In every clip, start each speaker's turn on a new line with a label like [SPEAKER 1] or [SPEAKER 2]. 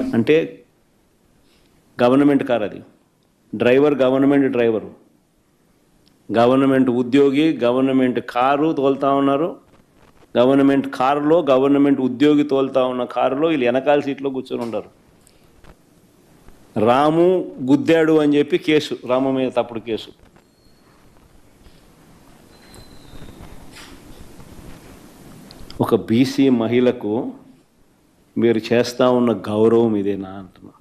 [SPEAKER 1] అంటే government car అది. Driver government driver. Government ఉద్యోగి గవర్నమెంట్ కారు తోలుతా ఉన్నారు. గవర్నమెంట్ కారులో గవర్నమెంట్ ఉద్యోగి తోలుతా ఉన్న కారులో వీళ్ళు వెనకాల సీట్లో కూర్చొని ఉంటారు రాము గుద్దాడు అని చెప్పి కేసు రాము మీద తప్పుడు కేసు. ఒక బీసీ మహిళకు మీరు చేస్తా ఉన్న గౌరవం ఇదేనా అంటున్నా.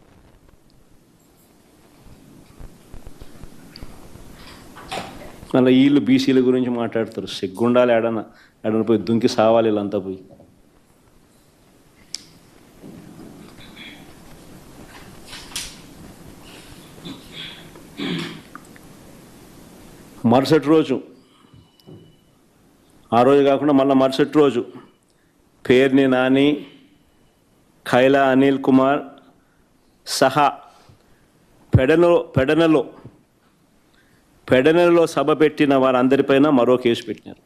[SPEAKER 1] మళ్ళీ వీళ్ళు బీసీల గురించి మాట్లాడతారు. సిగ్గుండాలి ఎడన ఎడన పోయి దుంకి సావాలి వీళ్ళంతా పోయి. మరుసటి రోజు ఆ రోజు కాకుండా మళ్ళీ మరుసటి రోజు పేరుని నాని ఖైలా అనిల్ కుమార్ సహా పెడనలో పెడనలో పెడనలో సభ పెట్టిన వారందరిపైన మరో కేసు పెట్టినారు.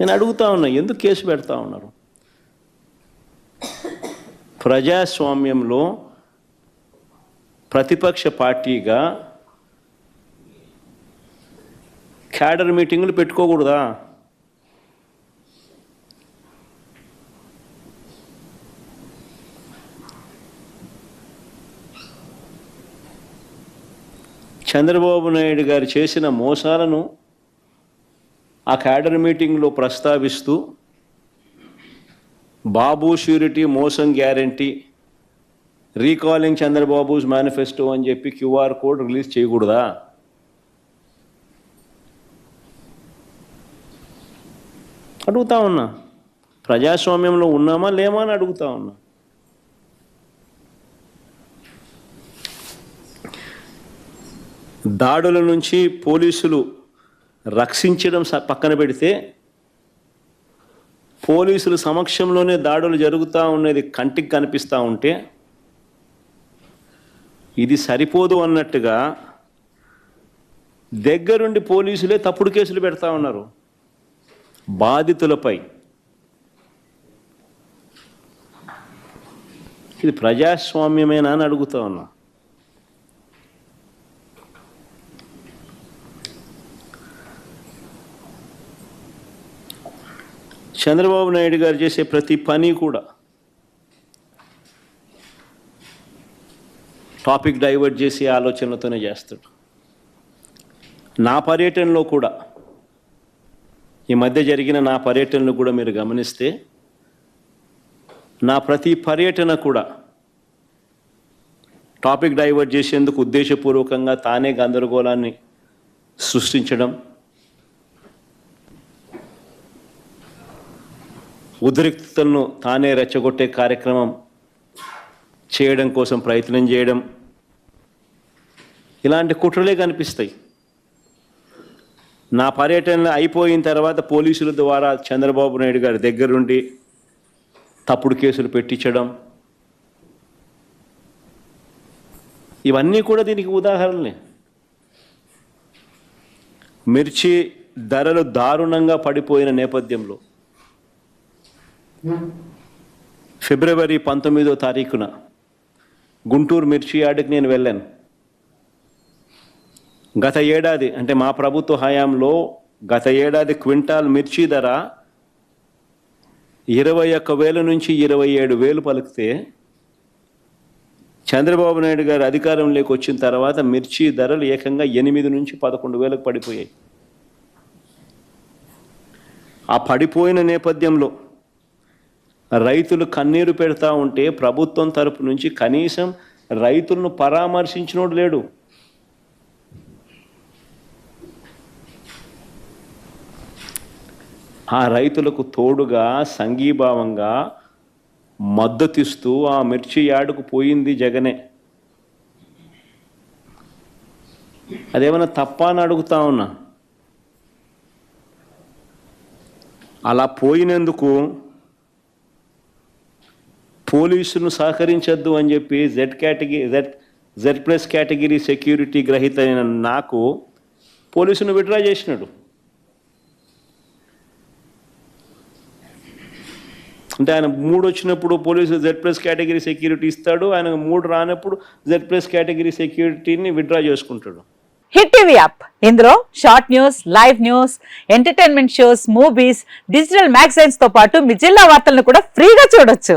[SPEAKER 1] నేను అడుగుతా ఉన్నా ఎందుకు కేసు పెడతా ఉన్నారు? ప్రజాస్వామ్యంలో ప్రతిపక్ష పార్టీగా క్యాడర్ మీటింగులు పెట్టుకోకూడదా? చంద్రబాబు నాయుడు గారు చేసిన మోసాలను ఆ క్యాడర్ మీటింగ్లో ప్రస్తావిస్తూ బాబు ష్యూరిటీ మోసం గ్యారంటీ రీకాలింగ్ చంద్రబాబుస్ మేనిఫెస్టో అని చెప్పి క్యూఆర్ కోడ్ రిలీజ్ చేయకూడదా? అడుగుతా ఉన్నా. ప్రజాస్వామ్యంలో ఉన్నామా లేమా అని అడుగుతా ఉన్నా. దాడుల నుంచి పోలీసులు రక్షించడం స- పక్కన పెడితే పోలీసుల సమక్షంలోనే దాడులు జరుగుతూ ఉన్నది కంటికి కనిపిస్తూ ఉంటే ఇది సరిపోదు అన్నట్టుగా దగ్గరుండి పోలీసులే తప్పుడు కేసులు పెడతా ఉన్నారు. బాధితులపై. ఇది ప్రజాస్వామ్యమేనా అని అడుగుతా ఉన్నా. చంద్రబాబు నాయుడు గారు చేసే ప్రతి పని కూడా టాపిక్ డైవర్ట్ చేసి ఆలోచనలతోనే చేస్తాడు. నా పర్యటనలో కూడా ఈ మధ్య జరిగిన నా పర్యటనలు కూడా మీరు గమనిస్తే నా ప్రతి పర్యటన కూడా టాపిక్ డైవర్ట్ చేసేందుకు ఉద్దేశపూర్వకంగా తానే గందరగోళాన్ని సృష్టించడం ఉద్రిక్తతలను తానే రెచ్చగొట్టే కార్యక్రమం చేయడం కోసం ప్రయత్నం చేయడం. ఇలాంటి కుట్రలే కనిపిస్తాయి. నా పర్యటన అయిపోయిన తర్వాత పోలీసుల ద్వారా చంద్రబాబు నాయుడు గారి దగ్గరుండి తప్పుడు కేసులు పెట్టించడం. ఇవన్నీ కూడా దీనికి ఉదాహరణలే. మిర్చి ధరలు దారుణంగా పడిపోయిన నేపథ్యంలో ఫిబ్రవరి పంతొమ్మిదో తారీఖున గుంటూరు మిర్చి యార్డుకి నేను వెళ్ళాను. గత ఏడాది అంటే మా ప్రభుత్వ హయాంలో గత ఏడాది క్వింటాల్ మిర్చి ధర ఇరవై ఒక్క వేల నుంచి ఇరవై ఏడు వేలు పలికితే చంద్రబాబు నాయుడు గారు అధికారంలోకి వచ్చిన తర్వాత మిర్చి ధరలు ఏకంగా ఎనిమిది నుంచి పదకొండు వేలకు పడిపోయాయి. ఆ పడిపోయిన నేపథ్యంలో రైతులు కన్నీరు పెడతా ఉంటే ప్రభుత్వం తరపు నుంచి కనీసం రైతులను పరామర్శించినోడు లేడు. ఆ రైతులకు తోడుగా సంఘీభావంగా మద్దతిస్తూ ఆ మిర్చి యార్డుకు పోయింది జగనే. అదేమైనా తప్ప అని అడుగుతా ఉన్నా. అలా పోయినందుకు పోలీసును సహకరించొద్దు అని చెప్పి Z category Z Z plus category security గ్రహీత అయిన నాకు పోలీసును విడ్రా చేసినాడు. అంటే ఆయన మూడు వచ్చినప్పుడు police Z plus category security ఇస్తాడు ఆయన మూడు రానప్పుడు జెడ్ ప్లస్ కేటగిరీ సెక్యూరిటీని విత్డ్రా చేసుకుంటాడు.
[SPEAKER 2] హిట్ టీవీ యాప్ ఇందులో short news live news entertainment shows movies digital మ్యాగజైన్స్తో పాటు మీ జిల్లా వార్తలను కూడా ఫ్రీగా చూడొచ్చు.